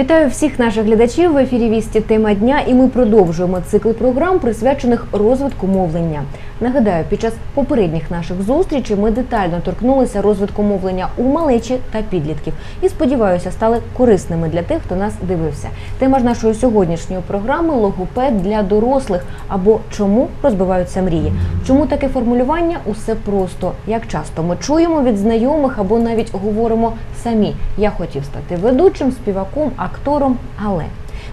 Вітаю всіх наших глядачів в ефірі Вісті Тема дня, і ми продовжуємо цикл програм, присвячених розвитку мовлення. Нагадаю, під час попередніх наших зустрічей ми детально торкнулися розвитку мовлення у малечі та підлітків. І сподіваюся, стали корисними для тих, хто нас дивився. Тема ж нашої сьогоднішньої програми логопед для дорослих або чому розбиваються мрії. Чому таке формулювання? Усе просто. Як часто ми чуємо від знайомих або навіть говоримо самі. Я хотів стати ведучим, співаком, актором, але.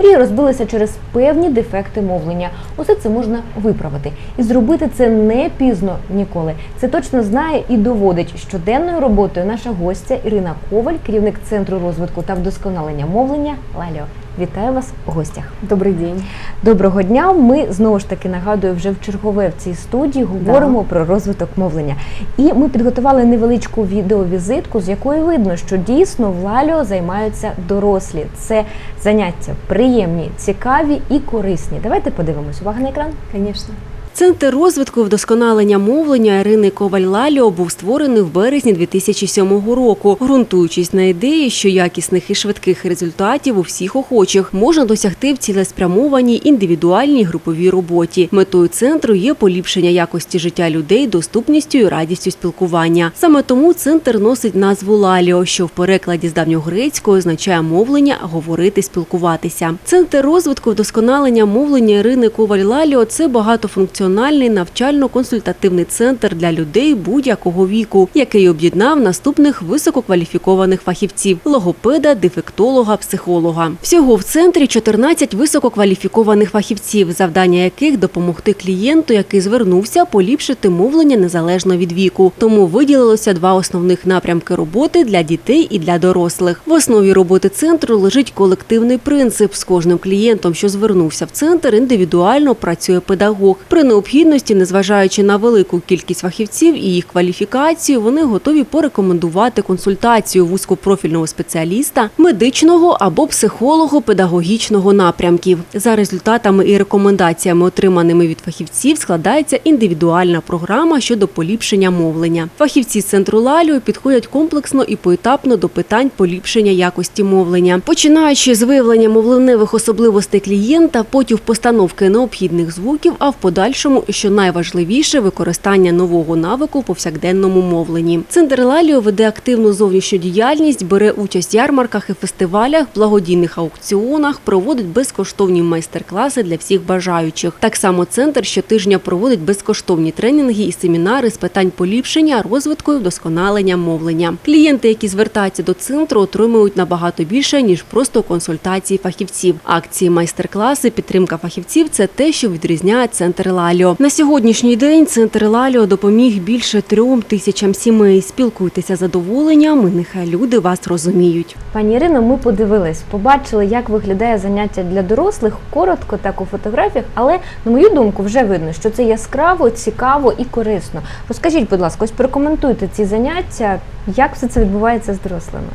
Мрії розбилися через певні дефекти мовлення. Усе це можна виправити. І зробити це не пізно ніколи. Це точно знає і доводить щоденною роботою наша гостя Ірина Коваль, керівник центру розвитку та вдосконалення мовлення Лаліо. Вітаю вас у гостях. Добрий день. Доброго дня. Ми знову ж таки нагадую вже в чергове в цій студії говоримо про розвиток мовлення. І ми підготували невеличку відеовізитку, з якої видно, що дійсно в Лаліо займаються дорослі. Це заняття приємні, цікаві і корисні. Давайте подивимось. Увага на екран. Конечно. Центр розвитку і вдосконалення мовлення Ірини Коваль-Лаліо був створений в березні 2007 року, ґрунтуючись на ідеї, що якісних і швидких результатів у всіх охочих можна досягти в цілеспрямованій індивідуальній груповій роботі. Метою центру є поліпшення якості життя людей, доступністю і радістю спілкування. Саме тому центр носить назву Лаліо, що в перекладі з давньогрецької означає мовлення, говорити, спілкуватися. Центр розвитку і вдосконалення мовлення Ірини Коваль-Лаліо – це багатофункціональний навчально-консультативний центр для людей будь-якого віку, який об'єднав наступних висококваліфікованих фахівців: логопеда, дефектолога, психолога. Всього в центрі 14 висококваліфікованих фахівців, завдання яких допомогти клієнту, який звернувся, поліпшити мовлення незалежно від віку. Тому виділилося два основних напрямки роботи для дітей і для дорослих. В основі роботи центру лежить колективний принцип. З кожним клієнтом, що звернувся в центр, індивідуально працює педагог. При необхідності, незважаючи на велику кількість фахівців і їх кваліфікацію, вони готові порекомендувати консультацію вузькопрофільного спеціаліста, медичного або психолого-педагогічного напрямків. За результатами і рекомендаціями, отриманими від фахівців, складається індивідуальна програма щодо поліпшення мовлення. Фахівці з центру Лаліо підходять комплексно і поетапно до питань поліпшення якості мовлення, починаючи з виявлення мовленневих особливостей клієнта, потім постановки необхідних звуків, а в подальшому, що найважливіше, використання нового навику в повсякденному мовленні. Центр Лаліо веде активну зовнішню діяльність, бере участь в ярмарках і фестивалях, благодійних аукціонах, проводить безкоштовні майстер-класи для всіх бажаючих. Так само центр щотижня проводить безкоштовні тренінги і семінари з питань поліпшення, розвитку і вдосконалення мовлення. Клієнти, які звертаються до центру, отримують набагато більше ніж просто консультації фахівців. Акції, майстер-класи, підтримка фахівців це те, що відрізняє центр Лаліо. На сьогоднішній день центр Лаліо допоміг більше трьом тисячам сімей. Спілкуйтеся з задоволенням, і нехай люди вас розуміють. Пані Ірино, ми подивились, побачили, як виглядає заняття для дорослих, коротко, так у фотографіях, але на мою думку, вже видно, що це яскраво, цікаво і корисно. Розкажіть, будь ласка, ось прокоментуйте ці заняття, як все це відбувається з дорослими.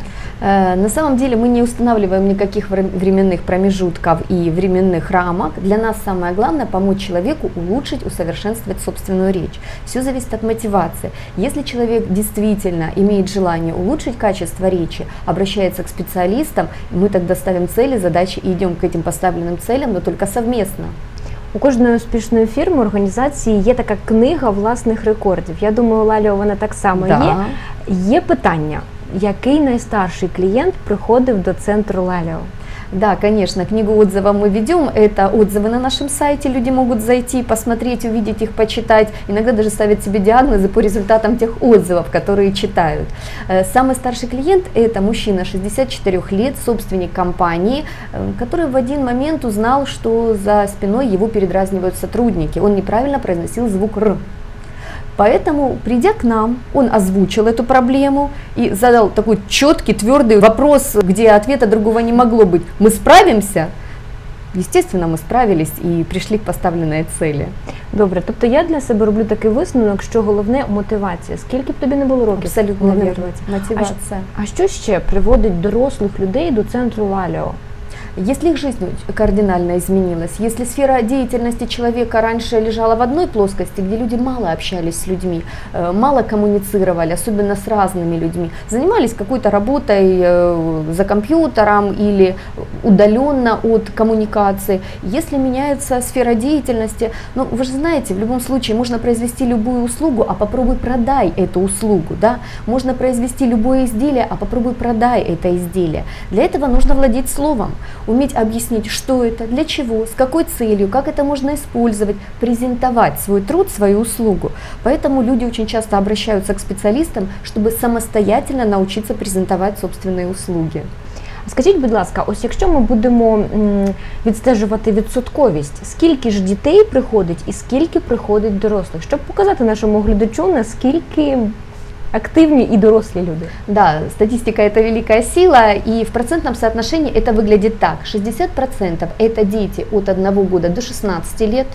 Э, На самом деле мы не устанавливаем никаких вре- временных промежутков и временных рамок. Для нас самое главное помочь человеку улучшить, усовершенствовать собственную речь. Все зависит от мотивации. Если человек действительно имеет желание улучшить качество речи, обращается к специалистам, мы тогда ставим цели, задачи и идем к этим поставленным целям, но только совместно. У кожної успішної фірми організації є така книга власних рекордів. Я думаю, у Лаліо вона так само Да. є. Є питання, який найстарший клієнт приходив до центру Лаліо? Да, конечно, книгу отзывов мы ведем. Это отзывы на нашем сайте. Люди могут зайти, посмотреть, увидеть их, почитать. Иногда даже ставят себе диагнозы по результатам тех отзывов, которые читают. Э, Самый старший клиент – это мужчина 64 лет, собственник компании, э, который в один момент узнал, что за спиной его передразнивают сотрудники. Он неправильно произносил звук «р». Поэтому, придя к нам, он озвучил эту проблему и задал такой четкий, твердый вопрос, где ответа другого не могло быть. Мы справимся? Естественно, мы справились и пришли к поставленной цели. Добре, тобто я для себе роблю такий висновок, що головне мотивація. Скільки б тобі не було років? Абсолютно Головне верно. мотивація. Мотивация. А що ще приводить дорослих людей до центру Лаліо? Если их жизнь кардинально изменилась, если сфера деятельности человека раньше лежала в одной плоскости, где люди мало общались с людьми, э, мало коммуницировали, особенно с разными людьми, занимались какой-то работой э, за компьютером или удаленно от коммуникации. Если меняется сфера деятельности, ну вы же знаете, в любом случае можно произвести любую услугу, а попробуй продай эту услугу, да? Можно произвести любое изделие, а попробуй продай это изделие. Для этого нужно владеть словом, уметь объяснить, что это, для чего, с какой целью, как это можно использовать, презентовать свой труд, свою услугу. Поэтому люди очень часто обращаются к специалистам, чтобы самостоятельно научиться презентовать собственные услуги. Скажіть, будь ласка, ось якщо ми будемо м, відстежувати відсотковість, скільки ж дітей приходить і скільки приходить дорослих, щоб показати нашому глядачу, наскільки активні і дорослі люди. Да, статистика это великая сила, и в процентном соотношении это выглядит так. 60% это дети от 1 года до 16 лет,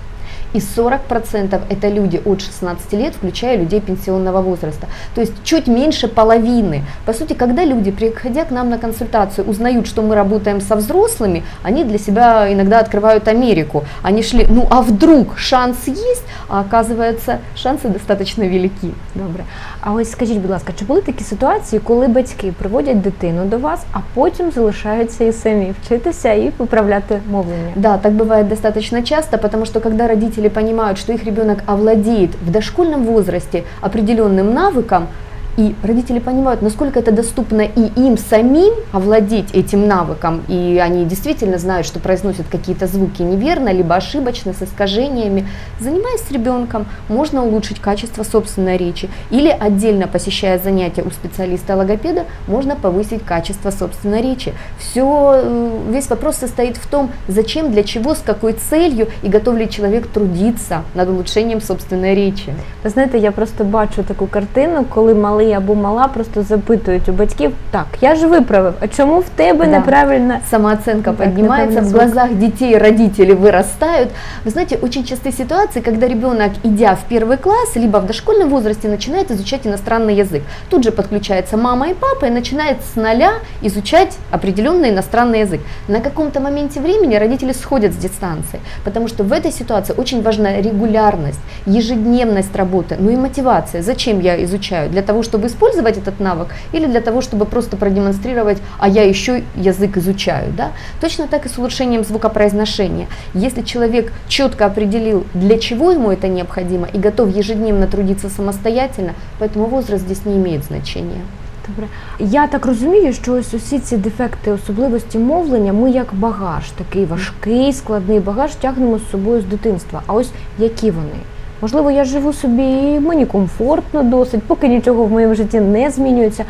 и 40% это люди от 16 лет, включая людей пенсионного возраста. То есть чуть меньше половины. По сути, когда люди, приходя к нам на консультацию, узнают, что мы работаем со взрослыми, они для себя иногда открывают Америку. Они шли, ну а вдруг шанс есть, а оказывается шансы достаточно велики. Добре. А ось скажіть, будь ласка, чи були такі ситуації, коли батьки приводять дитину до вас, а потім залишаються і самі вчитися і виправляти мовлення? Да, так бывает достаточно часто, потому что когда родители понимают, что их ребенок овладеет в дошкольном возрасте определенным навыком, и родители понимают, насколько это доступно и им самим овладеть этим навыком, и они действительно знают, что произносят какие-то звуки неверно, либо ошибочно, с искажениями. Занимаясь с ребенком, можно улучшить качество собственной речи, или отдельно посещая занятия у специалиста-логопеда, можно повысить качество собственной речи. Все, весь вопрос состоит в том, зачем, для чего, с какой целью, и готов ли человек трудиться над улучшением собственной речи. Ви знаєте, я просто бачу таку картину, коли малий або мала просто запитують у батьків: так, я ж виправив, а чому в тебе Да. неправильно? Самооценка Так, поднимается, в глазах детей родители вырастают. Вы знаете, очень частые ситуации, когда ребенок, идя в первый класс, либо в дошкольном возрасте, начинает изучать иностранный язык. Тут же подключается мама и папа и начинает с нуля изучать определенный иностранный язык. На каком-то моменте времени родители сходят с дистанции, потому что в этой ситуации очень важна регулярность, ежедневность работы, ну и мотивация. Зачем я изучаю? Для того, чтобы использовать этот навык или для того, чтобы просто продемонстрировать, а я еще язык изучаю. Да? Точно так и с улучшением звукопроизношения. Если человек четко определил, для чего ему это необходимо и готов ежедневно трудиться самостоятельно, поэтому возраст здесь не имеет значения. Добре. Я так розумію, що ось усі ці дефекти, особливості мовлення, ми як багаж, такий важкий, складний багаж тягнемо з собою з дитинства. А ось які вони? Можливо, я живу собі, і мені комфортно досить, поки нічого в моєму житті не змінюється.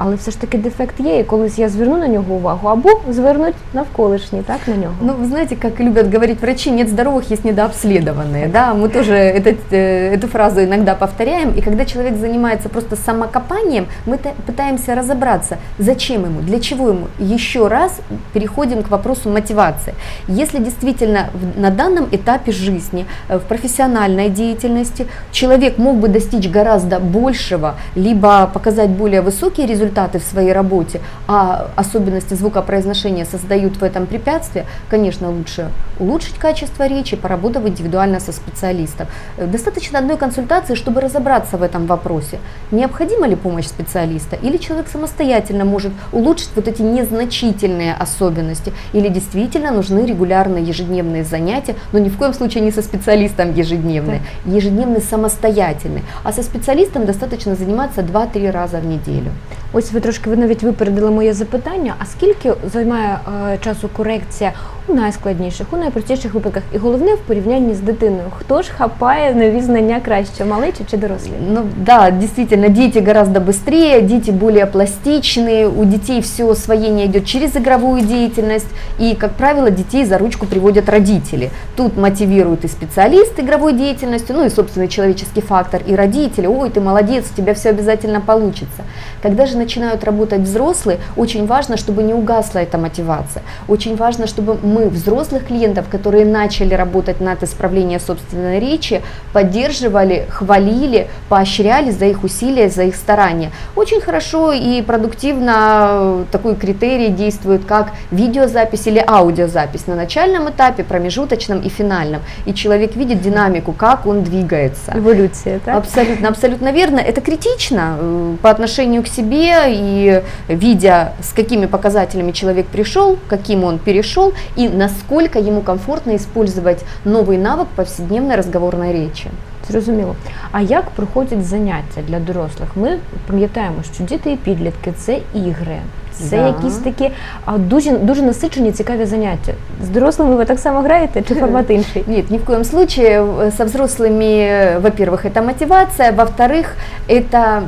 Але все ж таки дефект є, і колись я зверну на нього увагу, або звернуть навколишні, так на нього. Ну, вы знаете, как любят говорить врачи, нет здоровых, есть недообследованные. Да? Мы тоже этот, э, эту фразу иногда повторяем. И когда человек занимается просто самокопанием, мы та- пытаемся разобраться, зачем ему, для чего ему. Еще раз переходим к вопросу мотивации. Если действительно в- на данном этапе жизни, э, в профессиональной деятельности, человек мог бы достичь гораздо большего, либо показать более высокие результаты в своей работе, а особенности звукопроизношения создают в этом препятствие, конечно, лучше улучшить качество речи, поработав индивидуально со специалистом. Э, Достаточно одной консультации, чтобы разобраться в этом вопросе. Необходима ли помощь специалиста? Или человек самостоятельно может улучшить вот эти незначительные особенности? Или действительно нужны регулярные ежедневные занятия, но ни в коем случае не со специалистом ежедневные, ежедневные самостоятельные. А со специалистом достаточно заниматься 2-3 раза в неделю. Ось ви трошки ви навіть випередили моє запитання. А скільки займає е, часу корекція у найскладніших, у найпростіших випадках? І головне в порівнянні з дитиною, хто ж хапає нові знання краще, малечі чи дорослі? Ну да, действительно, дети гораздо быстрее, дети более пластичные, у детей все освоение идет через игровую деятельность, и, как правило, детей за ручку приводят родители. Тут мотивируют и специалист игровой деятельностью, ну и собственный человеческий фактор, и родители, ой, ты молодец, у тебя все обязательно получится. Когда же начинают работать взрослые, очень важно, чтобы не угасла эта мотивация, очень важно, чтобы мы взрослых клиентов, которые начали работать над исправлением собственной речи, поддерживали, хвалили, поощряли за их усилия, за их старания. Очень хорошо и продуктивно э, такой критерий действует, как видеозапись или аудиозапись на начальном этапе, промежуточном и финальном. И человек видит динамику, как он двигается. Еволюція, так? Абсолютно, абсолютно верно. Это критично э, по отношению к себе и видя, с какими показателями человек пришел, каким он перешел и насколько ему комфортно использовать новый навык повседневной разговорной речи. Зрозуміло. А як проходять заняття для дорослих? Ми пам'ятаємо, що діти і підлітки це ігри. Це Да. якісь такі а, дуже, дуже насичені, цікаві заняття. З дорослими ви так само граєте чи формат інший? Нет, ни в коем случае. Э, Со взрослыми, э, во-первых, это мотивация, во-вторых, это м,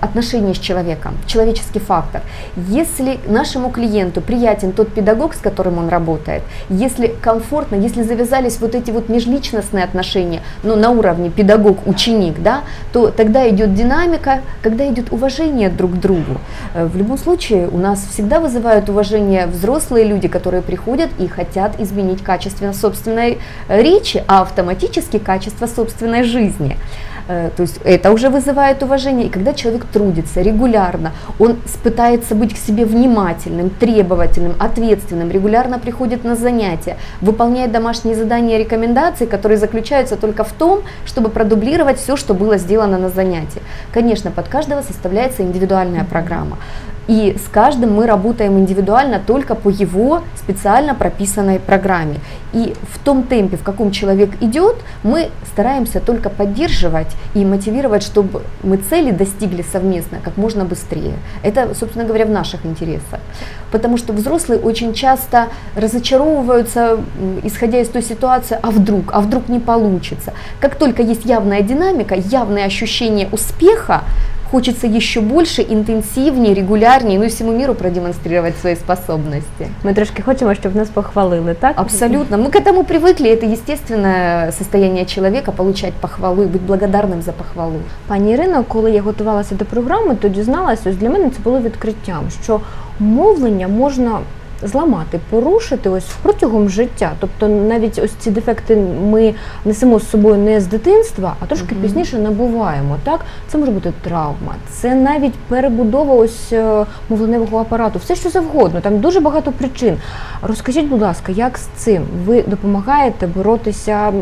отношение с человеком, человеческий фактор. Если нашему клиенту приятен тот педагог, с которым он работает, если комфортно, если завязались вот эти вот межличностные отношения, ну, на уровне педагог-ученик, да, то тогда идет динамика, когда идет уважение друг к другу. Э, В любом случае, у нас всегда вызывают уважение взрослые люди, которые приходят и хотят изменить качество собственной э, речи, а автоматически качество собственной жизни. Э, То есть это уже вызывает уважение. И когда человек трудится регулярно, он пытается быть к себе внимательным, требовательным, ответственным, регулярно приходит на занятия, выполняет домашние задания и рекомендации, которые заключаются только в том, чтобы продублировать все, что было сделано на занятии. Конечно, под каждого составляется индивидуальная программа. И с каждым мы работаем индивидуально только по его специально прописанной программе. И в том темпе, в каком человек идет, мы стараемся только поддерживать и мотивировать, чтобы мы цели достигли совместно как можно быстрее. Это, собственно говоря, в наших интересах. Потому что взрослые очень часто разочаровываются, исходя из той ситуации, а вдруг, а вдруг не получится. Как только есть явная динамика, явное ощущение успеха, хочется еще больше, интенсивнее, регулярнее, ну и всему миру продемонстрировать свои способности. Ми трошки хочемо, щоб нас похвалили, так? Абсолютно. Мы к этому привыкли, это естественное состояние человека получать похвалу и быть благодарным за похвалу. Пані Ірино, коли я готувалася до програми, то дізналася, ось для мене це було відкриттям, що мовлення можна зламати, порушити ось протягом життя. Тобто навіть ось ці дефекти ми несемо з собою не з дитинства, а трошки угу. пізніше набуваємо. Так, це може бути травма, це навіть перебудова ось е, мовленевого апарату, все що завгодно. Там дуже багато причин. Розкажіть, будь ласка, як з цим ви допомагаєте боротися?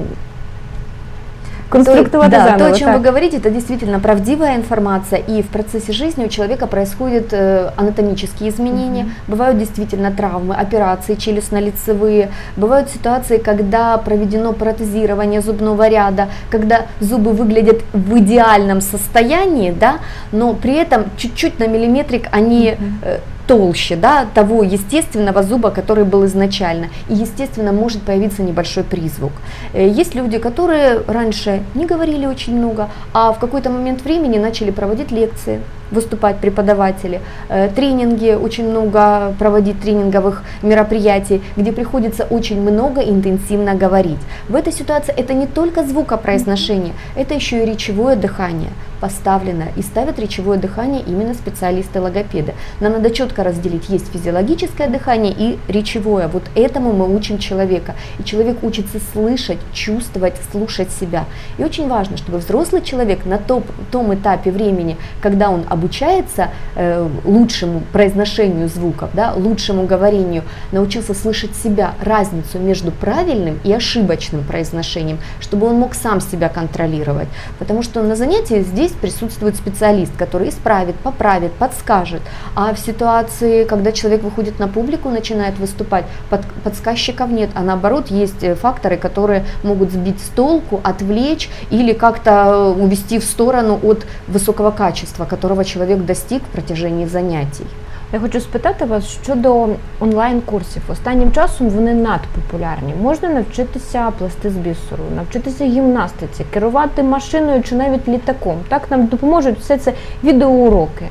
Конструктувати то, да, заново, то, о чем так. вы говорите, это действительно правдивая информация, и в процессе жизни у человека происходят э, анатомические изменения, бывают действительно травмы, операции челюстно-лицевые, бывают ситуации, когда проведено протезирование зубного ряда, когда зубы выглядят в идеальном состоянии, да, но при этом чуть-чуть на миллиметрик они э, толще да, того естественного зуба, который был изначально. И, естественно, может появиться небольшой призвук. Э, Есть люди, которые раньше не говорили очень много, а в какой-то момент времени начали проводить лекции, выступать преподаватели, э, тренинги, очень много проводить тренинговых мероприятий, где приходится очень много интенсивно говорить. В этой ситуации это не только звукопроизношение, это еще и речевое дыхание поставлено и ставят речевое дыхание именно специалисты-логопеды. Нам надо четко разделить, есть физиологическое дыхание и речевое. Вот этому мы учим человека. И человек учится слышать, чувствовать, слушать себя. И очень важно, чтобы взрослый человек на топ- том этапе времени, когда он обучается э, лучшему произношению звуков, да, лучшему говорению, научился слышать себя, разницу между правильным и ошибочным произношением, чтобы он мог сам себя контролировать. Потому что на занятии здесь присутствует специалист, который исправит, поправит, подскажет. А в ситуации, когда человек выходит на публику, начинает выступать, под- подсказчиков нет, а наоборот есть э, факторы, которые могут сбить с толку, отвлечь или как-то э, увести в сторону от высокого качества, которого человек достиг в протяжении занятий. Я хочу спитати вас щодо онлайн-курсів. Останнім часом вони надпопулярні. Можна навчитися плести з бісеру, навчитися гімнастиці, керувати машиною чи навіть літаком. Так нам допоможуть все це відеоуроки,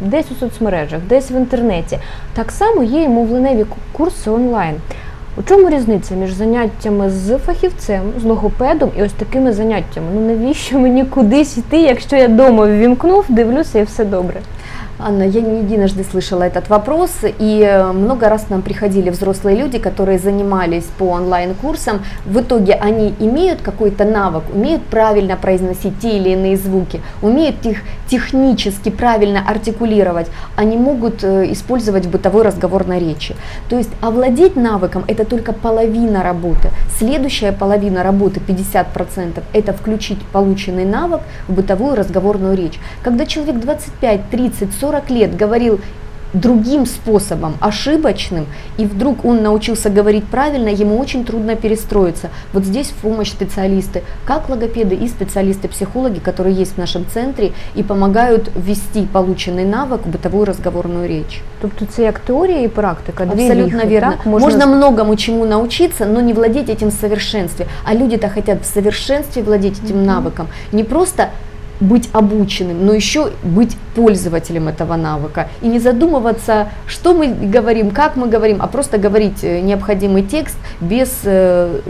десь у соцмережах, десь в інтернеті. Так само є і мовленеві ку- курси онлайн. У чому різниця між заняттями з фахівцем, з логопедом і ось такими заняттями? Ну навіщо мені кудись йти, якщо я вдома ввімкнув, дивлюся і все добре? Анна, я не единожды слышала этот вопрос, и э, много раз к нам приходили взрослые люди, которые занимались по онлайн-курсам. В итоге они имеют какой-то навык, умеют правильно произносить те или иные звуки, умеют их технически правильно артикулировать, они могут э, использовать в бытовой разговорной речи. То есть овладеть навыком – это только половина работы. Следующая половина работы, 50%, это включить полученный навык в бытовую разговорную речь. Когда человек 25, 30, 40 лет говорил другим способом, ошибочным, и вдруг он научился говорить правильно, ему очень трудно перестроиться. Вот здесь в помощь специалисты, как логопеды и специалисты-психологи, которые есть в нашем центре и помогают ввести полученный навык в бытовую разговорную речь. Тобто це як теорія і практика. Дві Абсолютно віхи, верно. так? Можно... многому чему научиться, но не владеть этим в совершенстве. А люди-то хотят в совершенстве владеть этим навыком. Не просто быть обученным, но еще быть пользователем этого навыка. И не задумываться, что мы говорим, как мы говорим, а просто говорить э, необходимый текст без э,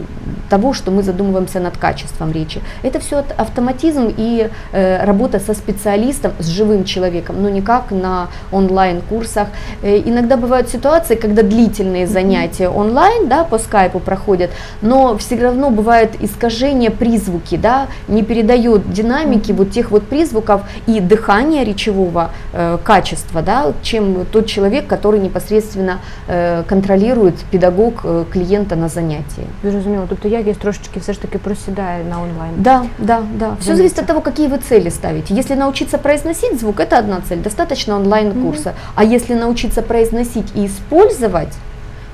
того, что мы задумываемся над качеством речи. Это все автоматизм и э, работа со специалистом, с живым человеком, но не как на онлайн-курсах. Э, иногда бывают ситуации, когда длительные занятия онлайн, да, по скайпу проходят, но все равно бывает искажение призвуки, да, не передает динамики вот тех вот призвуков и дыхания речевого э, качества, да, чем тот человек, который непосредственно э, контролирует педагог э, клиента на занятии. Зрозуміло. Тобто якість трошечки все ж таки просідає на онлайн. Да, да, да. Все Заметьте. зависит от того, какие вы цели ставите. Если научиться произносить звук, это одна цель, достаточно онлайн-курса. А если научиться произносить и использовать,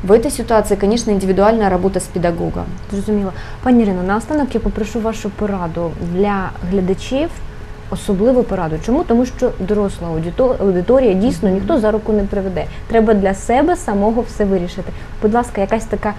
в этой ситуации, конечно, индивидуальная работа с педагогом. Зрозуміло. Пані Ірино, наостанок я попрошу вашу пораду для глядачів. Особливу пораду. Чому? Тому що доросла аудито- аудиторія дійсно ніхто за руку не приведе. Треба для себе самого все вирішити. Будь ласка, якась така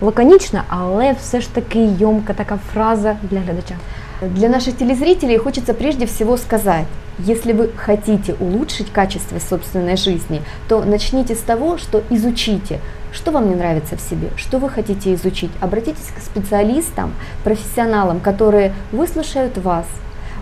лаконічна, але все ж таки йомка така фраза для глядача. Для наших телезрителей хочется прежде всего сказать, если вы хотите улучшить качество собственной жизни, то начните с того, что изучите, что вам не нравится в себе, что вы хотите изучить. Обратитесь к специалистам, профессионалам, которые выслушают вас,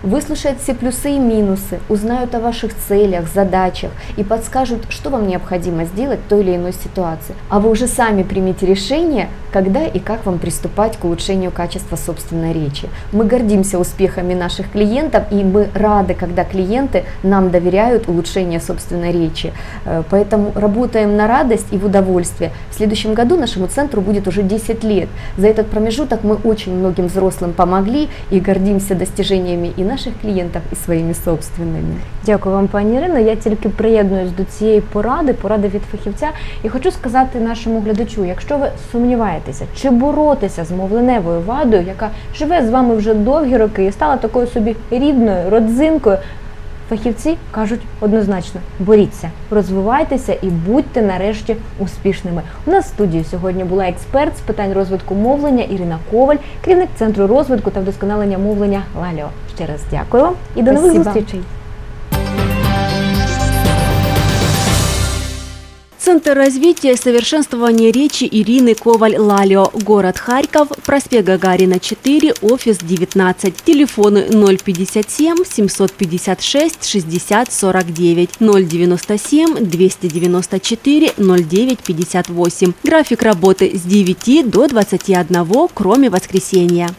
выслушают все плюсы и минусы, узнают о ваших целях, задачах и подскажут, что вам необходимо сделать в той или иной ситуации. А вы уже сами примите решение, когда и как вам приступать к улучшению качества собственной речи. Мы гордимся успехами наших клиентов, и мы рады, когда клиенты нам доверяют улучшение собственной речи. Э, Поэтому работаем на радость и в удовольствие. В следующем году нашему центру будет уже 10 лет. За этот промежуток мы очень многим взрослым помогли и гордимся достижениями и наших клиентов, і своїми собственними. Дякую вам, пані Ірино. Я тільки приєднуюсь до цієї поради, поради від фахівця. І хочу сказати нашому глядачу: якщо ви сумніваєтеся, чи боротися з мовленевою вадою, яка живе з вами вже довгі роки і стала такою собі рідною родзинкою. Фахівці кажуть однозначно: боріться, розвивайтеся і будьте нарешті успішними. У нас в студії сьогодні була експерт з питань розвитку мовлення Ірина Коваль, керівник центру розвитку та вдосконалення мовлення Лаліо. Ще раз дякую вам і до нових Спасибо. зустрічей. Центр развития и совершенствования речи Ирины Коваль-Лалио. Город Харьков, проспект Гагарина 4, офис 19. Телефоны 057 756 60 49 097 294 09 58. График работы с 9 до 21, кроме воскресенья.